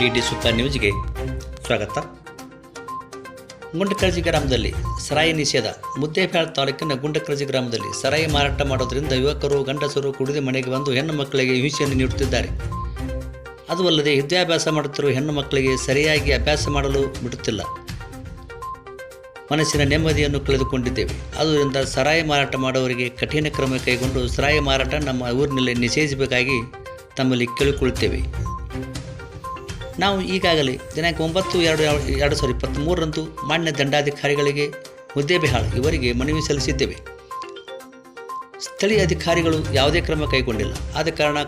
D D ಸುತ್ತ ನ್ಯೂಸ್ಗೆ ಸ್ವಾಗತ. ಗುಂಡಕರ್ಜಿ ಗ್ರಾಮದಲ್ಲಿ ಸರಾಯಿ ನಿಷೇಧ. ಮುದ್ದೇಬೇಳ ತಾಲೂಕಿನ ಗುಂಡಕರ್ಜಿ ಗ್ರಾಮದಲ್ಲಿ ಸರಾಯಿ ಮಾರಾಟ ಮಾಡೋದ್ರಿಂದ ಯುವಕರು, ಗಂಡಸರು ಕುಡಿದು ಮನೆಗೆ ಬಂದು ಹೆಣ್ಣು ಮಕ್ಕಳಿಗೆ ಹಿಂಸೆಯನ್ನು ನೀಡುತ್ತಿದ್ದಾರೆ. ಅದು ಅಲ್ಲದೆ ವಿದ್ಯಾಭ್ಯಾಸ ಮಾಡುತ್ತಿರುವ ಹೆಣ್ಣು ಮಕ್ಕಳಿಗೆ ಸರಿಯಾಗಿ ಅಭ್ಯಾಸ ಮಾಡಲು ಬಿಡುತ್ತಿಲ್ಲ. ಮನಸ್ಸಿನ ನೆಮ್ಮದಿಯನ್ನು ಕಳೆದುಕೊಂಡಿದ್ದೇವೆ. ಆದ್ದರಿಂದ ಸರಾಯಿ ಮಾರಾಟ ಮಾಡುವವರಿಗೆ ಕಠಿಣ ಕ್ರಮ ಕೈಗೊಂಡು ಸರಾಯಿ ಮಾರಾಟ ನಮ್ಮ ಊರಿನಲ್ಲಿ ನಿಷೇಧಿಸಬೇಕಾಗಿ ತಮ್ಮಲ್ಲಿ ಕೇಳಿಕೊಳ್ಳುತ್ತೇವೆ. ನಾವು ಈಗಾಗಲೇ ದಿನಾಂಕ ಒಂಬತ್ತು, ಎರಡು ಎರಡು ಸಾವಿರದ ಇಪ್ಪತ್ತ್ಮೂರರಂದು ಮಾನ್ಯ ದಂಡಾಧಿಕಾರಿಗಳಿಗೆ ಮುದ್ದೇಬಿಹಾಳ್ ಇವರಿಗೆ ಮನವಿ ಸಲ್ಲಿಸಿದ್ದೇವೆ. ಸ್ಥಳೀಯ ಅಧಿಕಾರಿಗಳು ಯಾವುದೇ ಕ್ರಮ ಕೈಗೊಂಡಿಲ್ಲ. ಆದ ಕಾರಣ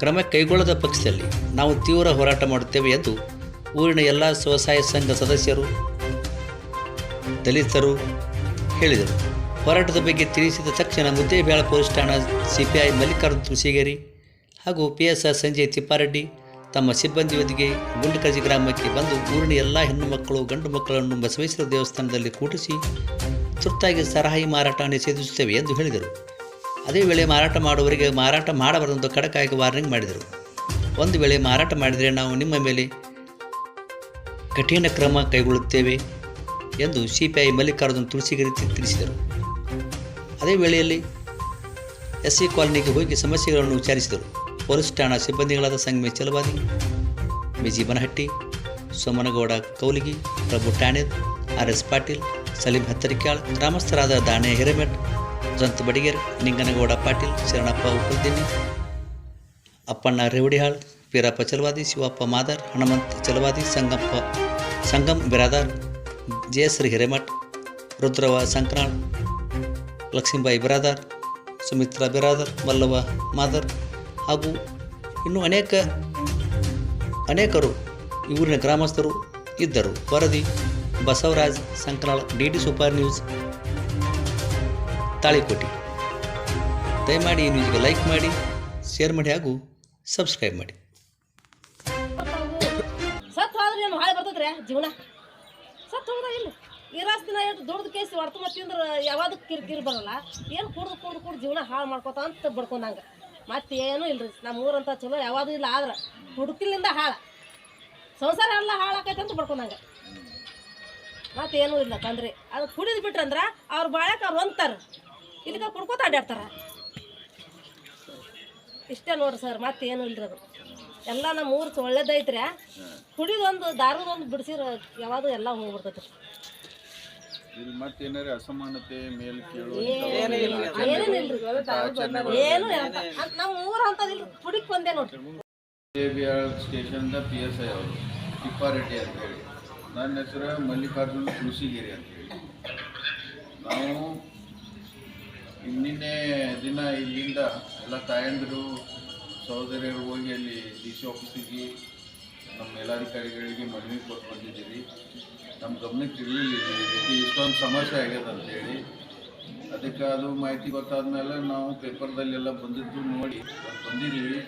ಕ್ರಮ ಕೈಗೊಳ್ಳದ ಪಕ್ಷದಲ್ಲಿ ನಾವು ತೀವ್ರ ಹೋರಾಟ ಮಾಡುತ್ತೇವೆ ಎಂದು ಊರಿನ ಎಲ್ಲ ಸ್ವಸಹಾಯ ಸಂಘ ಸದಸ್ಯರು, ದಲಿತರು ಹೇಳಿದರು. ಹೋರಾಟದ ಬಗ್ಗೆ ತಿಳಿಸಿದ ತಕ್ಷಣ ಮುದ್ದೇಬೇಳ ಪೊಲೀಸ್ ಠಾಣಾ ಸಿಪಿಐ ಮಲ್ಲಿಕಾರ್ಜುನ್ ತುಳಸಿಗೇರಿ ಹಾಗೂ P S R Sanjay Tippareddy ತಮ್ಮ ಸಿಬ್ಬಂದಿಯೊಂದಿಗೆ ಗುಂಡಕಜಿ ಗ್ರಾಮಕ್ಕೆ ಬಂದು ಊರಿನ ಎಲ್ಲ ಹೆಣ್ಣು ಮಕ್ಕಳು ಗಂಡು ಮಕ್ಕಳನ್ನು ಬಸವೇಶ್ವರ ದೇವಸ್ಥಾನದಲ್ಲಿ ಕೂಡಿಸಿ ತುರ್ತಾಗಿ ಸರಹಾಯಿ ಮಾರಾಟ ನಿಷೇಧಿಸುತ್ತೇವೆ ಎಂದು ಹೇಳಿದರು. ಅದೇ ವೇಳೆ ಮಾರಾಟ ಮಾಡುವವರಿಗೆ ಮಾರಾಟ ಮಾಡಬಾರದೆಂದು ಕಡಕಾಗಿ ವಾರ್ನಿಂಗ್ ಮಾಡಿದರು. ಒಂದು ವೇಳೆ ಮಾರಾಟ ಮಾಡಿದರೆ ನಾವು ನಿಮ್ಮ ಮೇಲೆ ಕಠಿಣ ಕ್ರಮ ಕೈಗೊಳ್ಳುತ್ತೇವೆ ಎಂದು ಸಿಪಿಐ ಮಲ್ಲಿಕಾರ್ಜುನ್ ತುಳಸಿಗಿರಿ ತಿಳಿಸಿದರು. ಅದೇ ವೇಳೆಯಲ್ಲಿ ಎಸ್ ಸಿ ಕಾಲೋನಿಗೆ ಹೋಗಿ ಸಮಸ್ಯೆಗಳನ್ನು ವಿಚಾರಿಸಿದರು. ಪೊಲೀಸ್ ಠಾಣಾ ಸಿಬ್ಬಂದಿಗಳಾದ ಸಂಗಮಿ ಚಲವಾದಿ ಬಿಜಿ ಸೋಮನಗೌಡ ಕೌಲಿಗಿ, ಪ್ರಭು ಠಾಣೆದ್, ಆರ್ ಎಸ್ ಪಾಟೀಲ್, ಸಲೀಂ ಹತ್ತರಿಕಾಳ್ ಗ್ರಾಮಸ್ಥರಾದ ದಾಣೆ ಹಿರೇಮಠ್, ಜಂತ್ ಬಡಿಗೇರ್, ನಿಂಗನಗೌಡ ಪಾಟೀಲ್, ಶರಣಪ್ಪ ಉಪ್ಪಲ್ದಿನ್ನಿ ಅಪ್ಪಣ್ಣ ರೇವಡಿಹಾಳ್, ವೀರಪ್ಪ ಚಲವಾದಿ, ಶಿವಪ್ಪ ಮಾದರ್, ಹನುಮಂತ್ ಚಲವಾದಿ, ಸಂಗಪ್ಪ ಸಂಗಮ್ ಬಿರಾದಾರ್ ಜಯಶ್ರೀ ಹಿರೇಮಠ್, ರುದ್ರವ ಸಂಕ್ರಾಳ್, ಲಕ್ಷ್ಮೀಬಾಯಿ ಬಿರಾದಾರ್, ಸುಮಿತ್ರಾ ಬಿರಾದರ್ ಮಲ್ಲವ ಮಾದರ್ ಹಾಗೂ ಇನ್ನೂ ಅನೇಕ, ಅನೇಕರು ಊರಿನ ಗ್ರಾಮಸ್ಥರು ಇದ್ದರು. ವರದಿ, Basavaraj Sankalal D D super news, Talikoti. ದಯಮಾಡಿ ಈ ನ್ಯೂಸ್ಗೆ ಲೈಕ್ ಮಾಡಿ, ಶೇರ್ ಮಾಡಿ ಹಾಗೂ ಸಬ್ಸ್ಕ್ರೈಬ್ ಮಾಡಿ. ಜೀವನ? ಸತ್ತು ಇಲ್ಲ. ದಿನ ಎಷ್ಟು ದುಡ್ದು ಕೇಸಿ ಹೊಡ್ತು ತಿಂದ್ರೆ ಯಾವಾಗ ಕಿರಿಕಿರಿ ಬರಲ್ಲ. ಏನು ಕುಡ್ದು ಕುಡ್ದು ಕುಡ್ದು ಜೀವನ ಹಾಳು ಮಾಡ್ಕೋತ ಅಂತ ಬಡ್ಕೊಂಡಂಗೆ. ಮತ್ತೆ ಏನೂ ಇಲ್ರಿ. ನಮ್ಮ ಊರಂತ ಚಲೋ ಯಾವುದು ಇಲ್ಲ, ಆದ್ರೆ ಹುಡುಕಿಲಿಂದ ಹಾಳ. ಸಂಸಾರ ಎಲ್ಲ ಹಾಳಾಕೈತೆ ಅಂತ ಬಡ್ಕೊಂಡಂಗೆ ಮತ್ತೇನೂ ಇಲ್ಲ ತಂದ್ರಿ. ಅದು ಕುಡಿದು ಬಿಟ್ರಂದ್ರೆ ಅವ್ರು ಬಾಳಕ್ಕೆ ಅವ್ರು ಹೊಂತಾರೆ ಇದಕ್ಕೆ ಕುಡ್ಕೋತ ಅಡ್ಡಾಡ್ತಾರ ಇಷ್ಟೇ ನೋಡ್ರಿ ಸರ್, ಮತ್ತೇನು ಇಲ್ರಿ ಅದು. ಎಲ್ಲ ನಮ್ಮ ಊರು ಒಳ್ಳೇದೈತ್ರಿ ಕುಡಿದೊಂದು, ದಾರದೊಂದು ಬಿಡಿಸಿರ ಯಾವುದು ಎಲ್ಲ ಹೋಗ್ಬಿಡ್ತೈತಿ ಇಲ್ಲಿ ಮತ್ತೇನಾರ ಅಸಮಾನತೆ ಮೇಲ್ ಕೇಳು ಏನೇನಿಲ್ರಿ ಏನು ಅಂತ ಅಂತ ನಮ್ಮ ಊರು ಅಂತದಿಲ್ರಿ ಕುಡಿಕ್ ಬಂದೆ ನೋಡ್ರಿ. ದೇವಿಯಾಳ್ ಸ್ಟೇಷನ್ದ ಪಿ ಎಸ್ ಐ ಅವರು ತಿಪ್ಪಾರೆಡ್ಡಿ ಅಂತ ಹೇಳಿ. ನನ್ನ ಹೆಸರು ಮಲ್ಲಿಕಾರ್ಜುನ್ ತುಳಸಿಗಿರಿ ಅಂತ ಹೇಳಿ. ನಾವು ನಿನ್ನೆ ದಿನ ಇಲ್ಲಿಂದ ಎಲ್ಲ ತಾಯಂದಿರು ಸಹೋದರಿಯರು ಹೋಗಿ ಅಲ್ಲಿ ಡಿ ಸಿ ಆಫೀಸಿಗೆ ನಮ್ಮ ಮೇಲಾಧಿಕಾರಿಗಳಿಗೆ ಮನವಿ ಕೊಟ್ಟು ಬಂದಿದ್ದೀವಿ. ನಮ್ಮ ಗಮನಕ್ಕೆ ಇರಲಿಲ್ಲ ಇಷ್ಟೊಂದು ಸಮಸ್ಯೆ ಆಗ್ಯದ ಅಂತೇಳಿ ಅದಕ್ಕೆ ಅದು ಮಾಹಿತಿ ಗೊತ್ತಾದ್ಮೇಲೆ ನಾವು ಪೇಪರ್ದಲ್ಲೆಲ್ಲ ಬಂದಿದ್ದು ನೋಡಿ. ಬಂದಿದ್ದೀವಿ.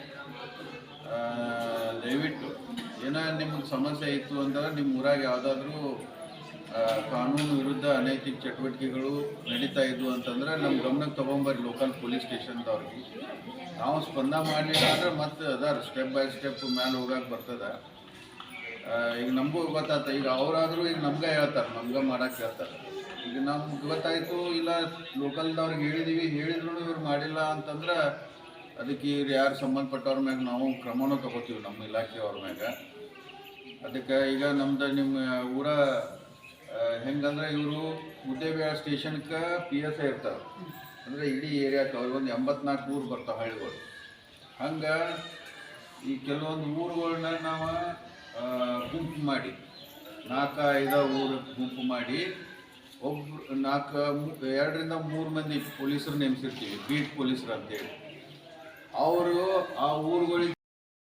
ದಯವಿಟ್ಟು ಏನೋ ನಿಮ್ಗೆ ಸಮಸ್ಯೆ ಇತ್ತು ಅಂದರೆ ನಿಮ್ಮ ಊರಾಗ ಯಾವುದಾದ್ರೂ ಕಾನೂನು ವಿರುದ್ಧ ಅನೈತಿಕ ಚಟುವಟಿಕೆಗಳು ನಡೀತಾ ಇದ್ವು ಅಂತಂದ್ರೆ ನಮ್ಮ ಗಮನಕ್ಕೆ ತೊಗೊಂಬರ್ರಿ ಲೋಕಲ್ ಪೊಲೀಸ್ ಸ್ಟೇಷನ್ದವ್ರಿಗೆ ನಾವು ಸ್ಪಂದ ಮಾಡಲಿಲ್ಲ ಅಂದ್ರೆ ಮತ್ತೆ ಅದಾರ ಸ್ಟೆಪ್ ಬೈ ಸ್ಟೆಪ್ ಮ್ಯಾಲೆ ಹೋಗಕ್ಕೆ ಬರ್ತದೆ. ಈಗ ನಮಗೂ ಗೊತ್ತಾತ, ಈಗ ಅವರಾದರೂ ಈಗ ನಮ್ಗೆ ಹೇಳ್ತಾರೆ, ನಮ್ಗೆ ಮಾಡಕ್ಕೆ ಹೇಳ್ತಾರೆ. ಈಗ ನಮ್ಗೆ ಗೊತ್ತಾಯಿತು, ಇಲ್ಲ ಲೋಕಲ್ದವ್ರಿಗೆ ಹೇಳಿದೀವಿ ಹೇಳಿದ್ರು ಇವ್ರು ಮಾಡಿಲ್ಲ ಅಂತಂದ್ರೆ ಅದಕ್ಕೆ ಇವ್ರು ಯಾರು ಸಂಬಂಧಪಟ್ಟವ್ರ ಮ್ಯಾಗ ನಾವು ಕ್ರಮನೂ ತಗೋತೀವಿ, ನಮ್ಮ ಇಲಾಖೆಯವ್ರ ಮ್ಯಾಗ. ಅದಕ್ಕೆ ಈಗ ನಮ್ದು ನಿಮ್ಮ ಊರ ಹೆಂಗಂದ್ರೆ ಇವರು ಮುದ್ದೇಬೇಳ ಸ್ಟೇಷನ್ಗೆ ಪಿ ಎಸ್ ಐ ಇರ್ತಾರೆ. ಅಂದರೆ ಇಡೀ ಏರಿಯಾಕ್ಕೆ ಅವ್ರಿಗೊಂದು ಎಂಬತ್ನಾಲ್ಕು ಊರು ಬರ್ತಾವೆ ಹಳ್ಳಿಗಳು. ಹಂಗೆ ಈ ಕೆಲವೊಂದು ಊರುಗಳನ್ನ ನಾವು ಗುಂಪು ಮಾಡಿ. ನಾಲ್ಕು ಐದು ಊರು ಗುಂಪು ಮಾಡಿ. ಒಬ್ರು ನಾಲ್ಕು ಎರಡರಿಂದ ಮೂರು ಮಂದಿ ಪೊಲೀಸರು ನೇಮಿಸಿರ್ತೀವಿ, ಬೀಟ್ ಪೊಲೀಸರು ಅಂತೇಳಿ. ಅವರು ಆ ಊರುಗಳಿಗೆ